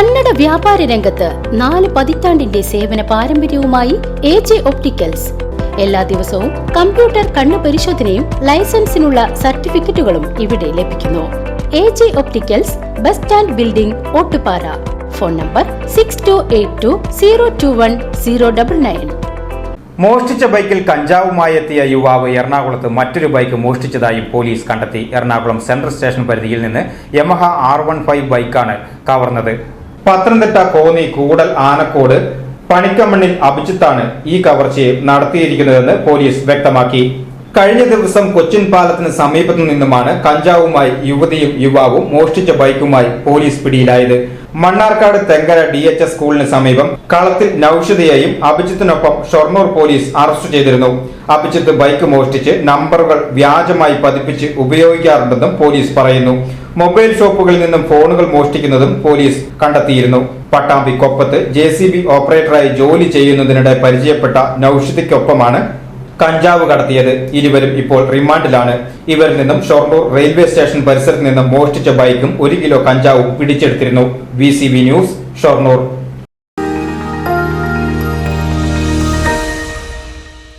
കന്നഡ വ്യാപാര രംഗത്ത് നാല് പതിറ്റാണ്ടിന്റെ സേവന പാരമ്പര്യവുമായി എ ജെ ഒപ്റ്റിക്കൽസ്. എല്ലാ ദിവസവും കമ്പ്യൂട്ടർ കണ്ണു പരിശോധനയും ലൈസൻസിനുള്ള സർട്ടിഫിക്കറ്റുകളും ഇവിടെ ലഭിക്കുന്നു. A J opticals bus stand building Ottupara. Phone number six two eight two zero two one zero double nine മോഷ്ടിച്ച ബൈക്കിൽ കഞ്ചാവുമായി എത്തിയ യുവാവ് എറണാകുളത്ത് മറ്റൊരു ബൈക്ക് മോഷ്ടിച്ചതായും പോലീസ് കണ്ടെത്തി. എറണാകുളം സെൻട്രൽ സ്റ്റേഷൻ പരിധിയിൽ നിന്ന് യമഹ ആർ വൺ ഫൈവ് ബൈക്കാണ് കവർന്നത്. പത്തനംതിട്ട കോന്നി കൂടൽ ആനക്കോട് പണിക്കമണ്ണിൽ അഭിജിത്താണ് ഈ കവർച്ചയെ നടത്തിയിരിക്കുന്നതെന്ന് പോലീസ് വ്യക്തമാക്കി. കഴിഞ്ഞ ദിവസം കൊച്ചിൻ പാലത്തിന് സമീപത്തു നിന്നുമാണ് കഞ്ചാവുമായി യുവതിയും യുവാവും മോഷ്ടിച്ച ബൈക്കുമായി പോലീസ് പിടിയിലായത്. Mannarkkad Thenkara D H S സ്കൂളിന് സമീപം കളത്തിൽ നൌഷിതയെയും അഭിജിത്തിനൊപ്പം ഷൊർണൂർ പോലീസ് അറസ്റ്റ് ചെയ്തിരുന്നു. അഭിജിത്ത് ബൈക്ക് മോഷ്ടിച്ച് നമ്പറുകൾ വ്യാജമായി പതിപ്പിച്ച് ഉപയോഗിക്കാറുണ്ടെന്നും പോലീസ് പറയുന്നു. മൊബൈൽ ഷോപ്പുകളിൽ നിന്നും ഫോണുകൾ മോഷ്ടിക്കുന്നതും പോലീസ് കണ്ടെത്തിയിരുന്നു. പട്ടാമ്പി കൊപ്പത്ത് ജെ ഓപ്പറേറ്ററായി ജോലി ചെയ്യുന്നതിനിടെ പരിചയപ്പെട്ട നൌഷതയ്ക്കൊപ്പമാണ് കഞ്ചാവ് കടത്തിയത് ഇരുവരും ഇപ്പോൾ റിമാൻഡിലാണ്. ഇവരിൽ നിന്നും ഷൊർണൂർ റെയിൽവേ സ്റ്റേഷൻ പരിസരത്ത് നിന്നും മോഷ്ടിച്ച ബൈക്കും ഒരു കിലോ കഞ്ചാവും പിടിച്ചെടുത്തിരുന്നു. V news Shoranur.